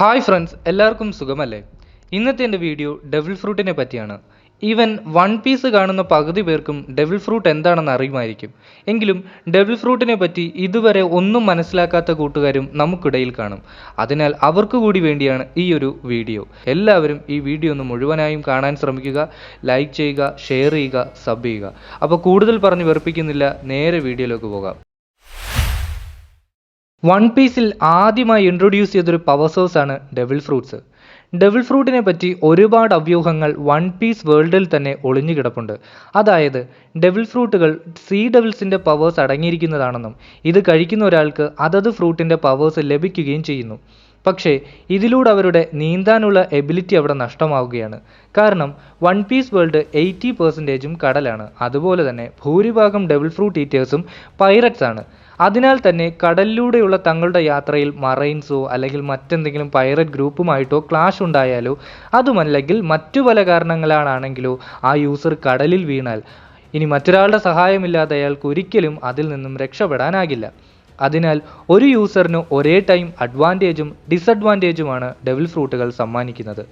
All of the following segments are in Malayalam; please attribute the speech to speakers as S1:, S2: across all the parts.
S1: ഹായ് ഫ്രണ്ട്സ് എല്ലാവർക്കും സുഖമല്ലേ? ഇന്നത്തെ എന്റെ വീഡിയോ ഡെവിൾ ഫ്രൂട്ടിനെ പറ്റിയാണ്. ഈവൻ വൺ പീസ് കാണുന്ന പകുതി പേർക്കും ഡെവിൾ ഫ്രൂട്ട് എന്താണെന്ന് അറിയുമായിരിക്കും. എങ്കിലും ഡെവിൾ ഫ്രൂട്ടിനെ പറ്റി ഇതുവരെ ഒന്നും മനസ്സിലാക്കാത്ത കൂട്ടുകാരും നമുക്കിടയിൽ കാണും. അതിനാൽ അവർക്ക് കൂടി വേണ്ടിയാണ് ഈ ഒരു വീഡിയോ എല്ലാവരും ഈ വീഡിയോ ഒന്ന് മുഴുവനായും കാണാൻ ശ്രമിക്കുക ലൈക്ക് ചെയ്യുക ഷെയർ ചെയ്യുക സബ് ചെയ്യുക. അപ്പോൾ കൂടുതൽ പറഞ്ഞ് വെറുപ്പിക്കുന്നില്ല നേരെ വീഡിയോയിലേക്ക് പോകാം. വൺ പീസിൽ ആദ്യമായി ഇൻട്രൊഡ്യൂസ് ചെയ്തൊരു പവർ സോഴ്സ് ആണ് ഡെവിൾ ഫ്രൂട്ട്സ് ഡെവിൾ ഫ്രൂട്ടിനെ പറ്റി ഒരുപാട് അവ്യൂഹങ്ങൾ വൺ പീസ് വേൾഡിൽ തന്നെ ഒളിഞ്ഞു കിടപ്പുണ്ട്. അതായത് ഡെവിൾ ഫ്രൂട്ടുകൾ സീ ഡെവിൾസിന്റെ പവേഴ്സ് അടങ്ങിയിരിക്കുന്നതാണെന്നും ഇത് കഴിക്കുന്ന ഒരാൾക്ക് അതത് ഫ്രൂട്ടിന്റെ പവേഴ്സ് ലഭിക്കുകയും ചെയ്യുന്നു. പക്ഷേ ഇതിലൂടെ അവരുടെ നീന്താനുള്ള എബിലിറ്റി അവിടെ നഷ്ടമാവുകയാണ്. കാരണം വൺ പീസ് വേൾഡ് എയ്റ്റി പെർസെന്റേജും കടലാണ്. അതുപോലെ തന്നെ ഭൂരിഭാഗം ഡബിൾ ഫ്രൂട്ട് ഈറ്റേഴ്സും പൈററ്റ്സ് ആണ്. അതിനാൽ തന്നെ കടലിലൂടെയുള്ള തങ്ങളുടെ യാത്രയിൽ മറൈൻസോ അല്ലെങ്കിൽ മറ്റെന്തെങ്കിലും പൈററ്റ് ഗ്രൂപ്പുമായിട്ടോ ക്ലാഷ് ഉണ്ടായാലോ അതുമല്ലെങ്കിൽ മറ്റു പല കാരണങ്ങളാണെങ്കിലോ ആ യൂസർ കടലിൽ വീണാൽ ഇനി മറ്റൊരാളുടെ സഹായമില്ലാതെ അയാൾക്ക് ഒരിക്കലും അതിൽ നിന്നും രക്ഷപ്പെടാനാകില്ല. അതിനാൽ ഒരു യൂസറിന് ഒരേ ടൈം അഡ്വാന്റേജും ഡിസഡ്വാന്റേജുമാണ് ഡെവിൽ ഫ്രൂട്ടുകൾ സമ്മാനിക്കുന്നത്.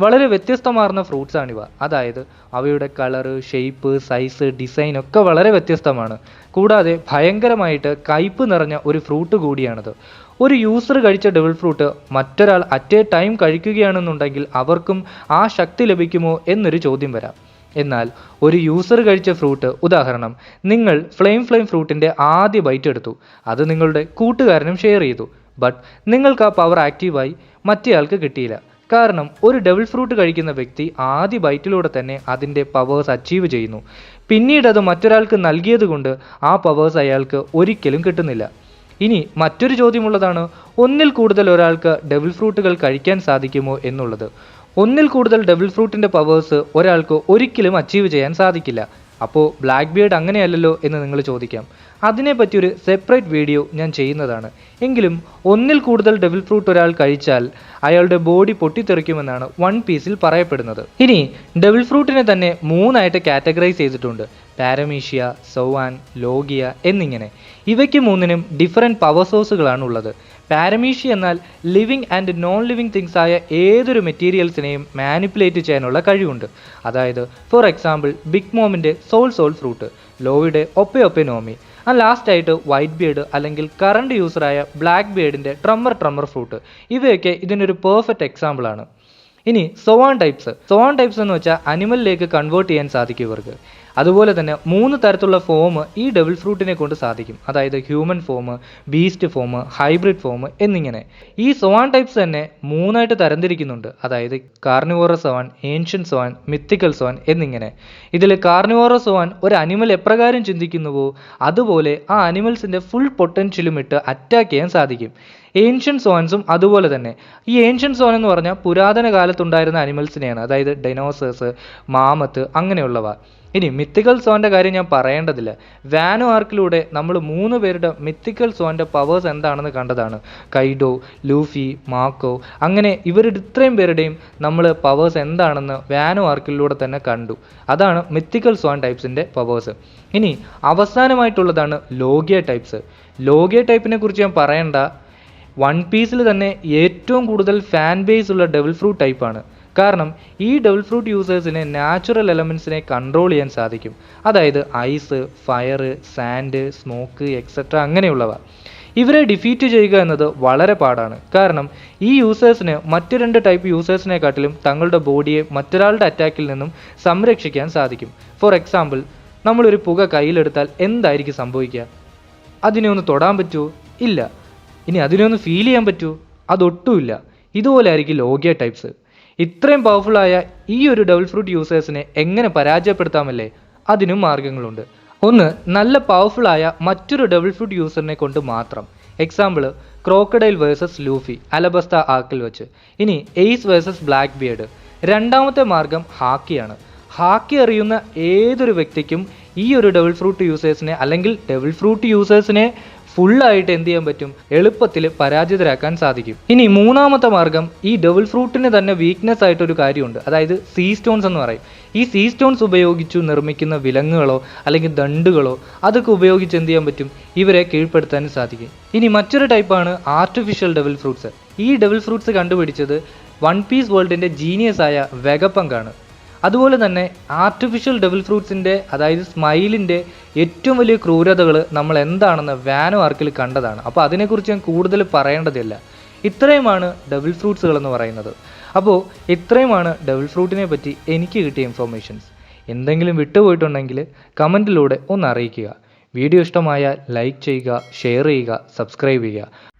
S1: വളരെ വ്യത്യസ്തമാർന്ന ഫ്രൂട്ട്സ് ആണിവ. അതായത് അവയുടെ കളർ ഷേപ്പ് സൈസ് ഡിസൈൻ ഒക്കെ വളരെ വ്യത്യസ്തമാണ്. കൂടാതെ ഭയങ്കരമായിട്ട് കയ്പ് നിറഞ്ഞ ഒരു ഫ്രൂട്ട് കൂടിയാണത്. ഒരു യൂസർ കഴിച്ച ഡെവിൾ ഫ്രൂട്ട് മറ്റൊരാൾ അറ്റ് എ ടൈം കഴിക്കുകയാണെന്നുണ്ടെങ്കിൽ അവർക്കും ആ ശക്തി ലഭിക്കുമോ എന്നൊരു ചോദ്യം വരാം. എന്നാൽ ഒരു യൂസർ കഴിച്ച ഫ്രൂട്ട് ഉദാഹരണം നിങ്ങൾ ഫ്ലെയിം ഫ്ലെയിം ഫ്രൂട്ടിന്റെ ആദ്യ ബൈറ്റ് എടുത്തു. അത് നിങ്ങളുടെ കൂട്ടുകാരനും ഷെയർ ചെയ്തു. ബട്ട് നിങ്ങൾക്ക് ആ പവർ ആക്റ്റീവായി മറ്റേയാൾക്ക് കിട്ടിയില്ല. കാരണം ഒരു ഡബിൾ ഫ്രൂട്ട് കഴിക്കുന്ന വ്യക്തി ആദ്യ ബൈറ്റിലൂടെ തന്നെ അതിന്റെ പവേഴ്സ് അച്ചീവ് ചെയ്യുന്നു. പിന്നീട് അത് മറ്റൊരാൾക്ക് നൽകിയതുകൊണ്ട് ആ പവേഴ്സ് അയാൾക്ക് ഒരിക്കലും കിട്ടുന്നില്ല. ഇനി മറ്റൊരു ചോദ്യമുള്ളതാണ് ഒന്നിൽ കൂടുതൽ ഒരാൾക്ക് ഡബിൾ ഫ്രൂട്ടുകൾ കഴിക്കാൻ സാധിക്കുമോ എന്നുള്ളത്. ഒന്നിൽ കൂടുതൽ ഡബിൾ ഫ്രൂട്ടിന്റെ പവേഴ്സ് ഒരാൾക്ക് ഒരിക്കലും അച്ചീവ് ചെയ്യാൻ സാധിക്കില്ല. അപ്പോൾ ബ്ലാക്ക് ബിയർഡ് അങ്ങനെയല്ലല്ലോ എന്ന് നിങ്ങൾ ചോദിക്കാം. അതിനെപ്പറ്റി ഒരു സെപ്പറേറ്റ് വീഡിയോ ഞാൻ ചെയ്യുന്നതാണ്. എങ്കിലും ഒന്നിൽ കൂടുതൽ ഡബിൾ ഫ്രൂട്ട് ഒരാൾ കഴിച്ചാൽ അയാളുടെ ബോഡി പൊട്ടിത്തെറിക്കുമെന്നാണ് വൺ പീസിൽ പറയപ്പെടുന്നത്. ഇനി ഡബിൾ ഫ്രൂട്ടിനെ തന്നെ മൂന്നായിട്ട് കാറ്റഗറൈസ് ചെയ്തിട്ടുണ്ട്. പാരമീഷ്യ സൗവാൻ ലോഗിയ എന്നിങ്ങനെ. ഇവയ്ക്ക് മൂന്നിനും ഡിഫറെന്റ് പവർ സോഴ്സുകളാണ് ഉള്ളത് പാരമീഷ്യ എന്നാൽ living and non living things ആയ ഏതൊരു മെറ്റീരിയൽസിനെയും മാനിപ്പുലേറ്റ് ചെയ്യാനുള്ള കഴിവുണ്ട്. അതായത് ഫോർ എക്സാമ്പിൾ ബിഗ് മോമിന്റെ സോൾ സോൾ ഫ്രൂട്ട് ലോയുടെ ഒപ്പെ ഒപ്പെ നോമി ആ ലാസ്റ്റ് ആയിട്ട് വൈറ്റ് ബിയർഡ് അല്ലെങ്കിൽ കറണ്ട് യൂസറായ ബ്ലാക്ക് ബിയർഡിന്റെ ട്രമ്മർ ട്രമ്മർ ഫ്രൂട്ട് ഇവയൊക്കെ ഇതിനൊരു പെർഫെക്റ്റ് എക്സാമ്പിൾ ആണ്. ഇനി സോവാൻ ടൈപ്സ് സോവാൻ ടൈപ്സ് എന്ന് വെച്ചാൽ അനിമലിലേക്ക് കൺവേർട്ട് ചെയ്യാൻ സാധിക്കും ഇവർക്ക്. അതുപോലെ തന്നെ മൂന്ന് തരത്തിലുള്ള ഫോം ഈ ഡബിൾ ഫ്രൂട്ടിനെ കൊണ്ട് സാധിക്കും. അതായത് human form beast form hybrid form എന്നിങ്ങനെ. ഈ സോവാൻ ടൈപ്സ് തന്നെ മൂന്നായിട്ട് തരംതിരിക്കുന്നുണ്ട്. അതായത് കാർണിവോറ സോവാൻ ഏൻഷ്യൻ സോവാൻ മിത്തിക്കൽ സോവാൻ എന്നിങ്ങനെ. ഇതിൽ കാർണിവോറ സോവാൻ ഒരു അനിമൽ എപ്രകാരം ചിന്തിക്കുന്നുവോ അതുപോലെ ആ അനിമൽസിന്റെ ഫുൾ പൊട്ടൻഷ്യലും ഇട്ട് അറ്റാക്ക് ചെയ്യാൻ സാധിക്കും. ഏൻഷ്യൻ സോൻസും അതുപോലെ തന്നെ. ഈ ഏൻഷ്യൻ സോൺ എന്ന് പറഞ്ഞാൽ പുരാതന കാലത്തുണ്ടായിരുന്ന അനിമൽസിനെയാണ് അതായത് ഡൈനോസേഴ്സ് മാമത്ത് അങ്ങനെയുള്ളവ. ഇനി മിത്തിക്കൽ സോന്റെ കാര്യം ഞാൻ പറയേണ്ടതില്ല. വാനോ ആർക്കിലൂടെ നമ്മൾ മൂന്ന് പേരുടെ മിത്തിക്കൽ സോന്റെ പവേഴ്സ് എന്താണെന്ന് കണ്ടതാണ്. കൈഡോ ലൂഫി മാക്കോ അങ്ങനെ ഇവരുടെ ഇത്രയും പേരുടെയും നമ്മൾ പവേഴ്സ് എന്താണെന്ന് വാനോ ആർക്കിലൂടെ തന്നെ കണ്ടു. അതാണ് മിത്തിക്കൽ സോൺ ടൈപ്സിന്റെ പവേഴ്സ് ഇനി അവസാനമായിട്ടുള്ളതാണ് ലോഗിയ ടൈപ്സ് ലോഗിയ ടൈപ്പിനെ കുറിച്ച് ഞാൻ പറയേണ്ട. വൺ പീസിൽ തന്നെ ഏറ്റവും കൂടുതൽ ഫാൻ ബേസ് ഉള്ള ഡെവിൾ ഫ്രൂട്ട് ടൈപ്പാണ് കാരണം ഈ ഡബിൾ ഫ്രൂട്ട് യൂസേഴ്സിന് നാച്ചുറൽ എലമെൻസിനെ കൺട്രോൾ ചെയ്യാൻ സാധിക്കും. അതായത് ice fire sand smoke etcetera അങ്ങനെയുള്ളവ. ഇവരെ ഡിഫീറ്റ് ചെയ്യുക എന്നത് വളരെ പാടാണ്. കാരണം ഈ യൂസേഴ്സിന് മറ്റു രണ്ട് ടൈപ്പ് യൂസേഴ്സിനെക്കാട്ടിലും തങ്ങളുടെ ബോഡിയെ മറ്റൊരാളുടെ അറ്റാക്കിൽ നിന്നും സംരക്ഷിക്കാൻ സാധിക്കും. ഫോർ എക്സാമ്പിൾ നമ്മളൊരു പുക കയ്യിലെടുത്താൽ എന്തായിരിക്കും സംഭവിക്കുക? അതിനെ ഒന്ന് തൊടാൻ പറ്റുമോ ഇല്ല. ഇനി അതിനെ ഒന്ന് ഫീൽ ചെയ്യാൻ പറ്റുമോ അതൊട്ടുമില്ല. ഇതുപോലെ ആയിരിക്കും ലോഗിയ ടൈപ്സ് ഇത്രയും പവർഫുള്ളായ ഈ ഒരു ഡബിൾ ഫ്രൂട്ട് യൂസേഴ്സിനെ എങ്ങനെ പരാജയപ്പെടുത്താമല്ലേ? അതിനും മാർഗങ്ങളുണ്ട്. ഒന്ന് നല്ല പവർഫുള്ളായ മറ്റൊരു ഡബിൾ ഫ്രൂട്ട് യൂസറിനെ കൊണ്ട് മാത്രം. Example Crocodile versus Luffy Alabasta ആക്കിൽ വെച്ച്. ഇനി എയ്സ് വേഴ്സസ് ബ്ലാക്ക് ബിയർഡ് രണ്ടാമത്തെ മാർഗം ഹാക്കിയാണ് ഹാക്കി അറിയുന്ന ഏതൊരു വ്യക്തിക്കും ഈ ഒരു ഡബിൾ ഫ്രൂട്ട് യൂസേഴ്സിനെ അല്ലെങ്കിൽ ഡബിൾ ഫ്രൂട്ട് യൂസേഴ്സിനെ ഫുള്ളായിട്ട് എന്ത് ചെയ്യാൻ പറ്റും? എളുപ്പത്തിൽ പരാജിതരാക്കാൻ സാധിക്കും. ഇനി മൂന്നാമത്തെ മാർഗം ഈ ഡബിൾ ഫ്രൂട്ടിന് തന്നെ വീക്ക്നെസ് ആയിട്ടൊരു കാര്യമുണ്ട്. അതായത് സീ സ്റ്റോൺസ് എന്ന് പറയും. ഈ സീ സ്റ്റോൺസ് ഉപയോഗിച്ചു നിർമ്മിക്കുന്ന വിലങ്ങുകളോ അല്ലെങ്കിൽ ദണ്ടുകളോ അതൊക്കെ ഉപയോഗിച്ച് എന്ത് ചെയ്യാൻ പറ്റും? ഇവരെ കീഴ്പ്പെടുത്താനും സാധിക്കും. ഇനി മറ്റൊരു ടൈപ്പാണ് ആർട്ടിഫിഷ്യൽ ഡബിൾ ഫ്രൂട്ട്സ് ഈ ഡബിൾ ഫ്രൂട്ട്സ് കണ്ടുപിടിച്ചത് വൺ പീസ് വേൾഡിന്റെ ജീനിയസ് ആയ വെഗപ്പങ്കാണ്. അതുപോലെ തന്നെ ആർട്ടിഫിഷ്യൽ ഡബിൾ ഫ്രൂട്ട്സിന്റെ അതായത് സ്മൈലിന്റെ ഏറ്റവും വലിയ ക്രൂരതകൾ നമ്മൾ എന്താണെന്ന് വാനോ ആർക്കിൽ കണ്ടതാണ്. അപ്പോൾ അതിനെക്കുറിച്ച് ഞാൻ കൂടുതൽ പറയേണ്ടതില്ല. ഇത്രയുമാണ് ഡബിൾ ഫ്രൂട്ട്സുകൾ എന്ന് പറയുന്നത്. അപ്പോൾ ഇത്രയുമാണ് ഡബിൾ ഫ്രൂട്ടിനെ പറ്റി എനിക്ക് കിട്ടിയ ഇൻഫോർമേഷൻസ് എന്തെങ്കിലും വിട്ടുപോയിട്ടുണ്ടെങ്കിൽ കമന്റിലൂടെ ഒന്ന് അറിയിക്കുക. വീഡിയോ ഇഷ്ടമായാൽ ലൈക്ക് ചെയ്യുക ഷെയർ ചെയ്യുക സബ്സ്ക്രൈബ് ചെയ്യുക.